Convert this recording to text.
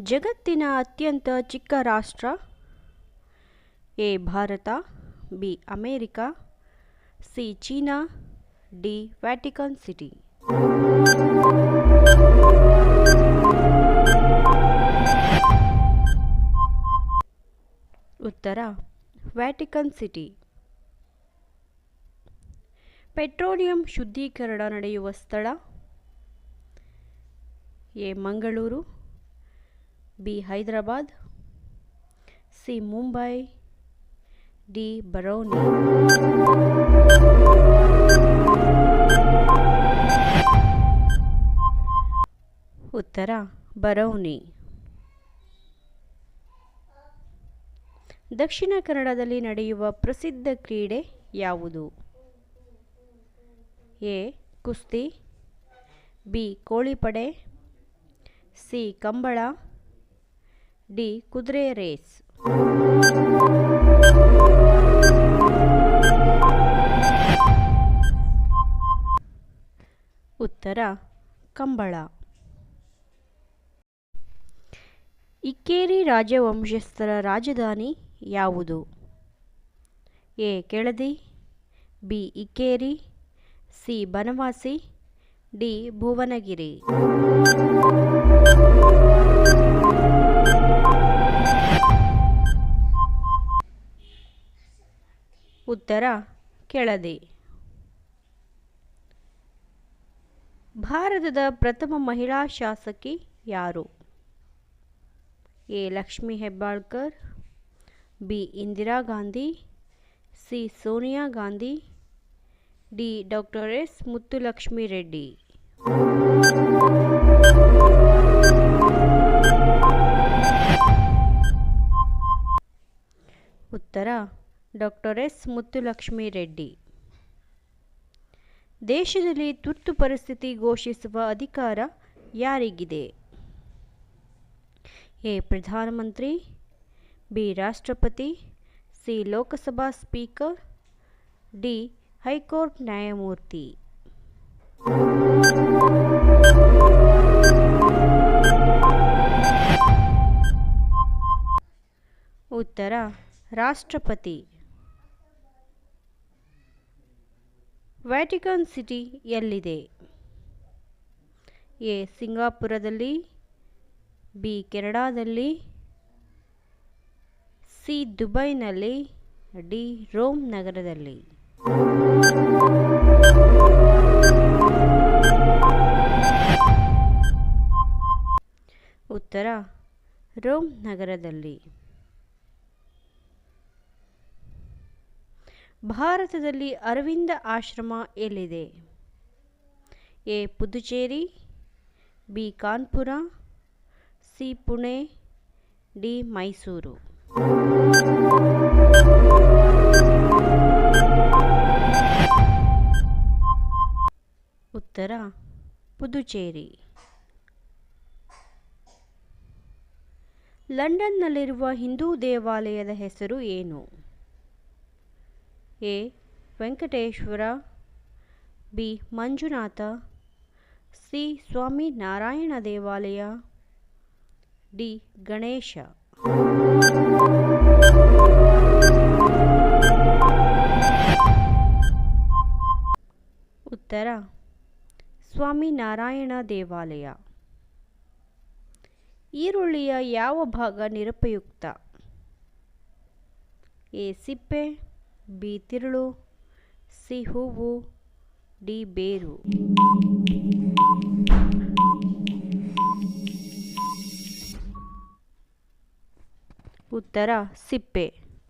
ಜಗತ್ತಿನ ಅತ್ಯಂತ ಚಿಕ್ಕ ರಾಷ್ಟ್ರ? A, Bharat, B, America, C, China, D, Vatican City. ಉತ್ತರ, ವ್ಯಾಟಿಕನ್ ಸಿಟಿ. ಪೆಟ್ರೋಲಿಯಂ ಶುದ್ಧೀಕರಣ ನಡೆಯುವ ಸ್ಥಳ? A, Mangaluru B Hyderabad, C Mumbai, D Barauni. ಉತ್ತರ, ಬರೌನಿ. ದಕ್ಷಿಣ ಕನ್ನಡದಲ್ಲಿ ನಡೆಯುವ ಪ್ರಸಿದ್ಧ ಕ್ರೀಡೆ ಯಾವುದು? ಎ, ಕುಸ್ತಿ, ಬಿ, ಕೋಳಿಪಡೆ, ಸಿ, ಕಂಬಳ ಡಿ ಕುದುರೆ ರೇಸ್ ಉತ್ತರ, ಕಂಬಳ. ಇಕ್ಕೇರಿ ರಾಜವಂಶಸ್ಥರ ರಾಜಧಾನಿ ಯಾವುದು? A. Keladi, B. Ikkeri, C. Banavasi, D. Bhuvanagiri. ಉತ್ತರ ಕೆಳದೆ. ಭಾರತದ ಪ್ರಥಮ ಮಹಿಳಾ ಶಾಸಕಿ ಯಾರು? A. Lakshmi Hebbalkar, B. Indira Gandhi, C. Sonia Gandhi, D. Doctor S. Muthulakshmi Reddy. ಉತ್ತರ ಡಾಕ್ಟರ್ ಎಸ್. ಮುತ್ತುಲಕ್ಷ್ಮಿ ರೆಡ್ಡಿ. ದೇಶದಲ್ಲಿ ತುರ್ತು ಪರಿಸ್ಥಿತಿ ಘೋಷಿಸುವ ಅಧಿಕಾರ ಯಾರಿಗಿದೆ? ಎ. ಪ್ರಧಾನಮಂತ್ರಿ, ಬಿ. ರಾಷ್ಟ್ರಪತಿ, C. Lok Sabha speaker, D. High court ನ್ಯಾಯಮೂರ್ತಿ. ಉತ್ತರ. ರಾಷ್ಟ್ರಪತಿ. ವ್ಯಾಟಿಕನ್ ಸಿಟಿ ಎಲ್ಲಿದೆ ಎ. ಸಿಂಗಾಪುರದಲ್ಲಿ, ಬಿ. ಕೆನಡಾದಲ್ಲಿ, ಸಿ. ದುಬೈನಲ್ಲಿ, ಡಿ. ರೋಮ್ ನಗರದಲ್ಲಿ. ಉತ್ತರ, ರೋಮ್ ನಗರದಲ್ಲಿ. ಭಾರತದಲ್ಲಿ ಅರವಿಂದ ಆಶ್ರಮ ಎಲ್ಲಿದೆ? A. Puducherry, B. Kanpur, C. Pune, D. Mysuru. ಉತ್ತರ, ಪುದುಚೇರಿ. ಲಂಡನ್ನಲ್ಲಿರುವ ಹಿಂದೂ ದೇವಾಲಯದ ಹೆಸರು ಏನು? A. Venkateshwara, B. Manjunatha, C. Swami Narayana ದೇವಾಲಯ, ಡಿ. ಗಣೇಶ. ಉತ್ತರ. ಸ್ವಾಮಿ ನಾರಾಯಣ ದೇವಾಲಯ. ಈರುಳ್ಳಿಯ ಯಾವ ಭಾಗ ನಿರುಪಯುಕ್ತ? ಎ. ಸಿಪ್ಪೆ ಬಿ ತಿರುಳು ಸಿ ಹೂವು ಡಿ ಬೇರು ಉತ್ತರ ಸಿಪ್ಪೆ.